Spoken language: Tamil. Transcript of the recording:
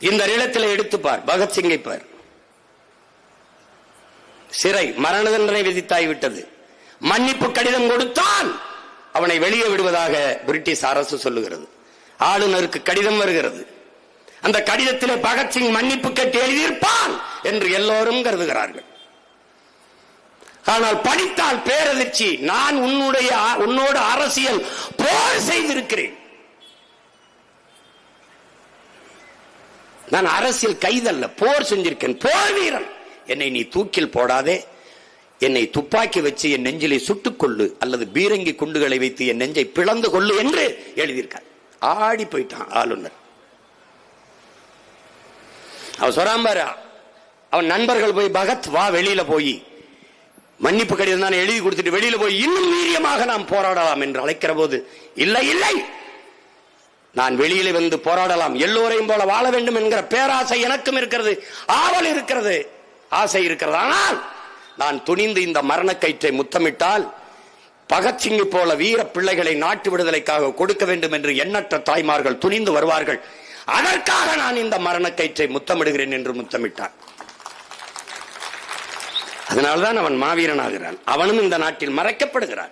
இந்த நிலத்தில் எடுத்துப்பார். பகத்சிங்கை பார். சிறை மரண தண்டனை விதித்தாய் விட்டது. மன்னிப்பு கடிதம் கொடுத்தான். அவனை வெளியே விடுவதாக பிரிட்டிஷ் அரசு சொல்லுகிறது. ஆளுநருக்கு கடிதம் வருகிறது. அந்த கடிதத்திலே பகத்சிங் மன்னிப்பு கேட்டு எழுதியிருப்பான் என்று எல்லோரும் கருதுகிறார்கள். ஆனால் படித்தால் பேரதிர்ச்சி. நான் உன்னுடைய உன்னோடு அரசியல் போர் செய்திருக்கிறேன். நான் அரசியல் கைதல்ல போர் செஞ்சிருக்கேன் போர் வீரன். என்னை நீ தூக்கில் போடாதே. என்னை துப்பாக்கி வச்சு என் நெஞ்சிலை சுட்டுக் கொள்ளு அல்லது பீரங்கி குண்டுகளை வைத்து என் நெஞ்சை பிளந்து கொள்ளு என்று எழுதியிருக்கார். ஆடி போயிட்டான் ஆளுநர். அவன் சொராம்பாரா அவன் நண்பர்கள் போய் பகத் வா வெளியில போய் மன்னிப்பு கடிதம் தான் எழுதி கொடுத்துட்டு வெளியில போய் இன்னும் வீரியமாக நாம் போராடலாம் என்று அழைக்கிற போது இல்லை இல்லை நான் வெளியில வந்து போராடலாம். எல்லோரையும் போல வாழ வேண்டும் என்கிற பேராசை எனக்கும் இருக்கிறது. ஆவல் இருக்கிறது. ஆசை இருக்கிறது. ஆனால் நான் துணிந்து இந்த மரணக்கயிற்றை முத்தமிட்டால் பகத்சிங்கை போல வீர பிள்ளைகளை நாட்டு விடுதலைக்காக கொடுக்க வேண்டும் என்று எண்ணற்ற தாய்மார்கள் துணிந்து வருவார்கள். அதற்காக நான் இந்த மரணக்கயிற்றை முத்தமிடுகிறேன் என்று முத்தமிட்டான். அதனால்தான் அவன் மாவீரனாகிறான். அவனும் இந்த நாட்டில் மறைக்கப்படுகிறான்.